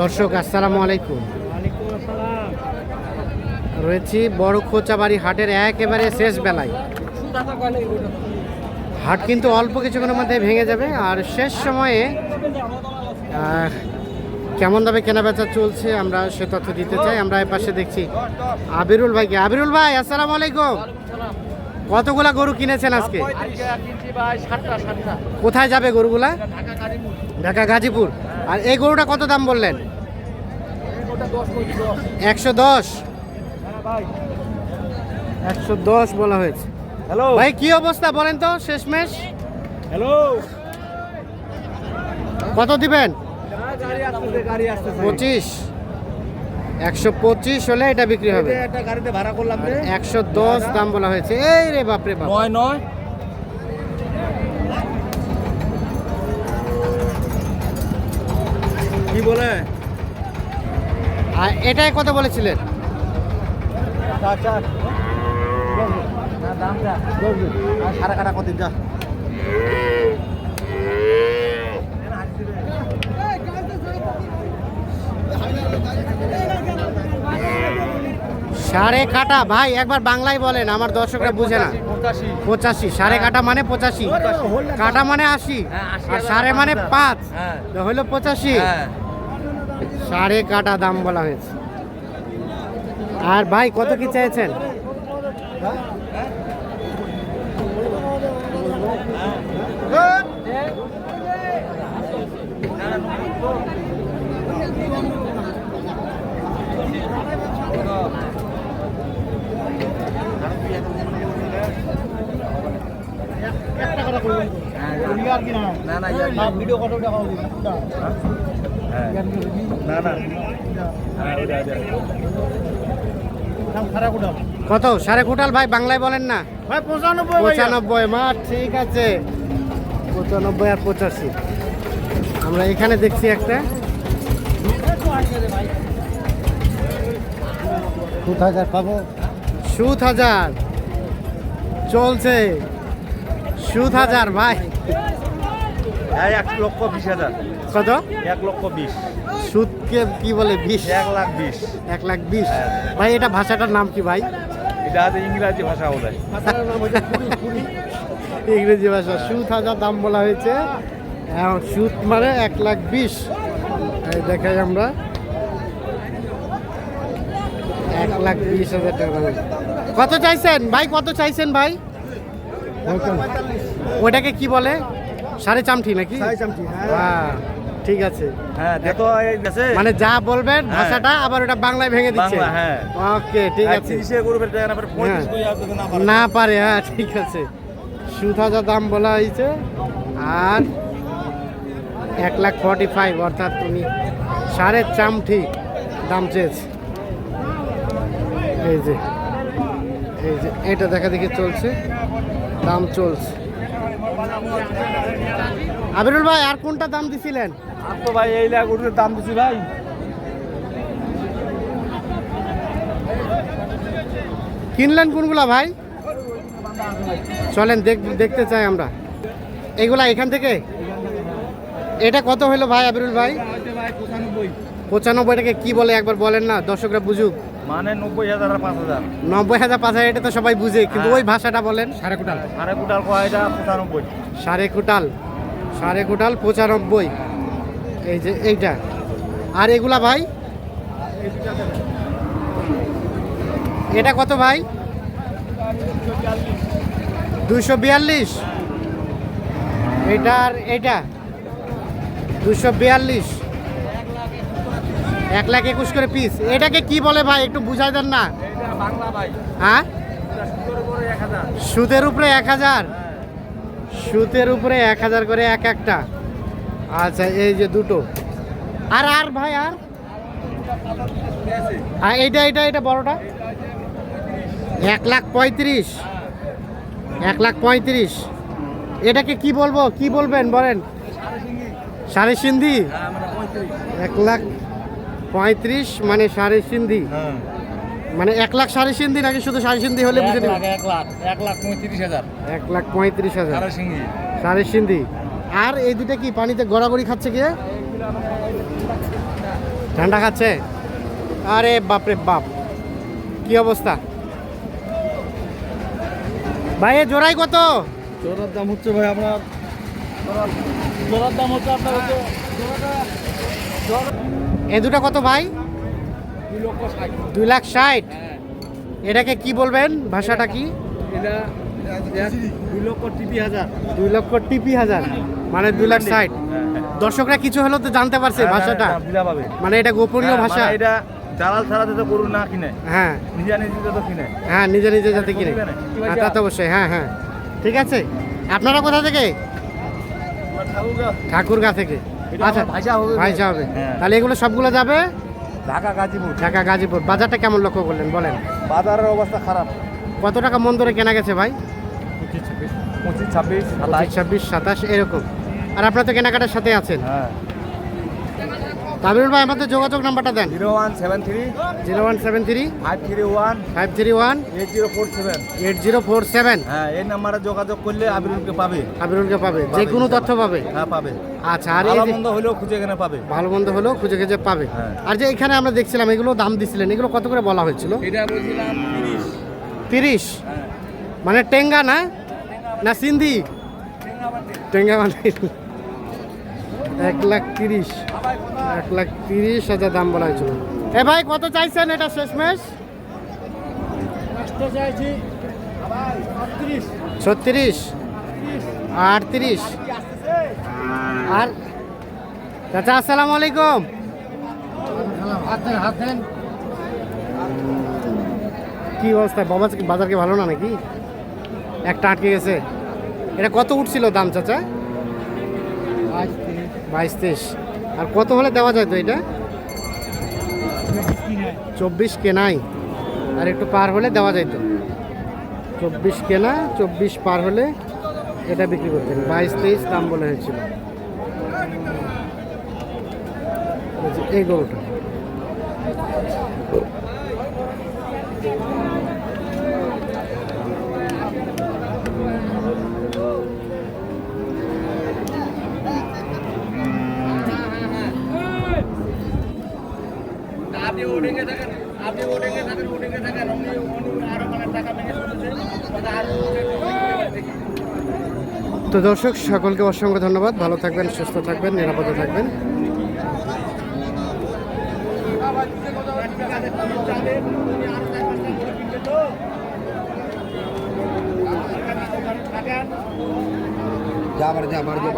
দর্শক আসসালামু আলাইকুম। রয়েছি বড় খোঁচাবাড়ি হাটের একেবারে শেষ বেলায়। হাট কিন্তু অল্প কিছুক্ষণের মধ্যে ভেঙে যাবে আর শেষ সময়ে আহ, কেমন দামে কেনাবেচা চলছে আমরা সে তথ্য দিতে চাই। আমরা এ পাশে দেখছি আবিরুল ভাইকে। আবিরুল ভাই আসসালামু আলাইকুম। কতগুলা গরু কিনেছেন আজকে? কোথায় যাবে গরুগুলা? ঢাকা গাজীপুর। আর এই গরুটা কত দাম বললেন? একশো দশ। একশো দশ বলা হয়েছে। হ্যালো ভাই কি অবস্থা বলেন তো শেষমেশ? হ্যালো কত দিবেন? পঁচিশ। একশো পঁচিশ হলে এটা বিক্রি হবে। একশো দশ দাম বলা হয়েছে। এই রে বাপরে বাপ। নয় নয়। বলে। আর এটাই কত বলেছিলেন? সারা কাটা কত যা সাড়ে কাটা ভাই একবার বাংলায় বলেন আমার দর্শকরা বুঝে না। পঁচাশি সাড়ে কাটা মানে পঁচাশি। কাটা মানে আশি হ্যাঁ, আর সাড়ে মানে পাঁচ। হইল পঁচাশি। হ্যাঁ। সাড়ে কাটা দাম বলা হয়েছে। আর ভাই কত কি চাইছেন? না না ভিডিও কত টাকা কত? সাড়ে কোটাল ভাই বাংলায় বলেন না। ভাই পঁচানব্বই পঁচানব্বই মা ঠিক আছে। পঁচানব্বই আর পঁচাশি। আমরা এখানে দেখছি একটা। সুত হাজার পাবো। সুত হাজার। চলছে। সুত হাজার ভাই এক লক্ষ বিশ হাজার। কত? এক লক্ষ বিশ। সুদকে কি বলে বিশ? এক লাখ বিশ। এক লাখ বিশ। হ্যাঁ। ভাই এটা ভাষাটার নাম কি ভাই? এটা আছে ইংরাজি ভাষা বলে। ইংরেজি ভাষা। সুদ হাজার দাম বলা হয়েছে। এখন সুদ মানে এক লাখ বিশ। দেখাই আমরা। এক লাখ বিশ হাজার টাকা কত চাইছেন? ভাই কত চাইছেন ভাই? ওটাকে কি বলে? সাড়ে চামঠি নাকি? হ্যাঁ। ঠিক আছে। হ্যাঁ দেখো এই দেশে মানে যা বলবেন হ্যাঁ। ভাষাটা আবার ওটা বাংলায় ভেঙে দিচ্ছে। হ্যাঁ। ওকে ঠিক আছে। তিরিশে গরুবের টাকা না পারে পঁয়ত্রিশ হ্যাঁ। করে না পারে। না পারে হ্যাঁ ঠিক আছে। হাজার দাম বলা হয়েছে। আর এক লাখ ফর্টি ফাইভ অর্থাৎ তুমি সাড়ে চামঠি দাম চেয়েছে। এই যে এই যে এটা দেখা দেখি চলছে। দাম চলছে। আবিরুল ভাই আর কোনটা দাম দিছিলেন? আর তো ভাই এই লাখ গরুর দাম দিচ্ছি ভাই। কিনলেন কোনগুলা ভাই? চলেন দেখ দেখতে চাই আমরা। এগুলা এখান থেকে? এটা কত হলো ভাই আবিরুল ভাই? পঁচানব্বইটাকে কি বলে? একবার বলেন না দর্শকরা বুঝুক। মানে নব্বই হাজার আর পাঁচ হাজার। নব্বই হাজার পাঁচ হাজার এটা তো সবাই বুঝে কিন্তু ওই ভাষাটা বলেন। সাড়ে কোটাল সাড়ে কুটাল কয়টা পঁচানব্বই। সাড়ে কোটাল সাড়ে কোটাল পঁচানব্বই। এই যে এইটা। আর এগুলা ভাই? এটা কত ভাই? দুশো বিয়াল্লিশ। এটা আর এটা? দুশো বিয়াল্লিশ। এক লাখ একুশ করে পিস এটাকে কি বলে ভাই? একটু বুঝাই দেন না। হ্যাঁ? সুতের উপরে এক হাজার। সুতের উপরে এক হাজার করে এক একটা। আচ্ছা এই যে দুটো। আর আর ভাই আর? আর এইটা এইটা এটা বড়টা? এক লাখ পঁয়ত্রিশ। এক লাখ পঁয়ত্রিশ। এটাকে কি বলব? কি বলবেন বলেন? সাড়ে সিন্ধি? এক লাখ পঁয়ত্রিশ মানে সাড়ে সিন্ধি। মানে এক লাখ সাড়ে সিন্ধি নাকি শুধু সাড়ে সিন্ধি হলে বুঝে নেবেন? এক লাখ এক লাখ পঁয়ত্রিশ হাজার। এক লাখ পঁয়ত্রিশ হাজার। সাড়ে সিন্ধি। আর এই দুটা কি পানিতে গড়াগড়ি খাচ্ছে কি? ঠান্ডা খাচ্ছে? আরে বাপরে বাপ। কি অবস্থা? ভাই এ জোড়াই কত? জোড়ার দাম হচ্ছে ভাই আপনার জোড়ার দাম হচ্ছে আপনার হচ্ছে এ দুটো কত ভাই? দুই লাখ ষাট। হ্যাঁ। এটাকে কি বলবেন? ভাষাটা কি? এটা দুই লক্ষ টিপি হাজার। দুই লক্ষ টিপি হাজার। মানে দুই লাখ ষাট। দর্শকরা কিছু হলেও তো জানতে পারছে ভাষাটা। মানে এটা গোপনীয় ভাষা। মানে এটা দালাল ছাড়াতে তো গরু না কিনে। হ্যাঁ। নিজে নিজে তো কিনে। হ্যাঁ নিজে নিজে যাতে কিনে। হ্যাঁ তা তো অবশ্যই। হ্যাঁ হ্যাঁ। ঠিক আছে? আপনারা কোথা থেকে? ঠাকুরগা। থেকে। আচ্ছা ভাইসা হবে। হ্যাঁ। তাহলে এগুলো সবগুলো যাবে? ঢাকা গাজীপুর। ঢাকা গাজীপুর। বাজারটা কেমন লক্ষ্য করলেন? বলেন। বাজারের অবস্থা খারাপ। কত টাকা মন ধরে কেনা গেছে ভাই? পঁচিশ ছাব্বিশ পঁচিশ ছাব্বিশ সাতাশ এরকম। আর আপনার তো কেনাকাটার সাথে আছেন। হ্যাঁ। তামিরুল ভাই আমাদের যোগাযোগ নাম্বারটা দেন। Zero one seven three zero one seven three five three one five three one eight zero four seven. Eight zero four seven. হ্যাঁ এই নাম্বারে যোগাযোগ করলে আবিরুলকে পাবে। আবিরুলকে পাবে। যে কোনো তথ্য পাবে। হ্যাঁ পাবে। আচ্ছা আর ভালো মন্দ হলেও খুঁজে এখানে পাবে। ভালো মন্দ হলেও খুঁজে খুঁজে পাবে। হ্যাঁ। আর যে এখানে আমরা দেখছিলাম এগুলো দাম দিছিলেন। এগুলো কত করে বলা হয়েছিল? এটা বলছিলাম তিরিশ। তিরিশ? মানে টেঙ্গা না? না সিন্ধি। টেঙ্গা মানে এক লাখ তিরিশ। এক লাখ তিরিশ হাজার দাম বলা হয়েছিল। এ ভাই কত চাইছেন এটা শেষমেশ? ছত্রিশ। আটত্রিশ? আর চাচা আসসালামু আলাইকুম। কি অবস্থা? বাবা বাজার কি ভালো না নাকি? একটা আটকে গেছে। এটা কত উঠছিল দাম, চাচা? বাইশ তেইশ আর কত হলে দেওয়া যায় তো এটা? চব্বিশ কেনাই। আর একটু পার হলে দেওয়া যায় তো। চব্বিশ কেনা, চব্বিশ পার হলে এটা বিক্রি করতেন বাইশ তেইশ দাম বলে হয়েছিল। এই গরুটা। আপনি ওটিংয়ে থাকেন আপনি ওটিংয়ে থাকেন ওটিংয়ে থাকেন উনি উনি আরও মানে টাকা ভেঙে শুনেছে মানে তো দর্শক সকলকে অসংখ্য ধন্যবাদ। ভালো থাকবেন সুস্থ থাকবেন নিরাপদে থাকবেন। যা আবার যা আবার যা।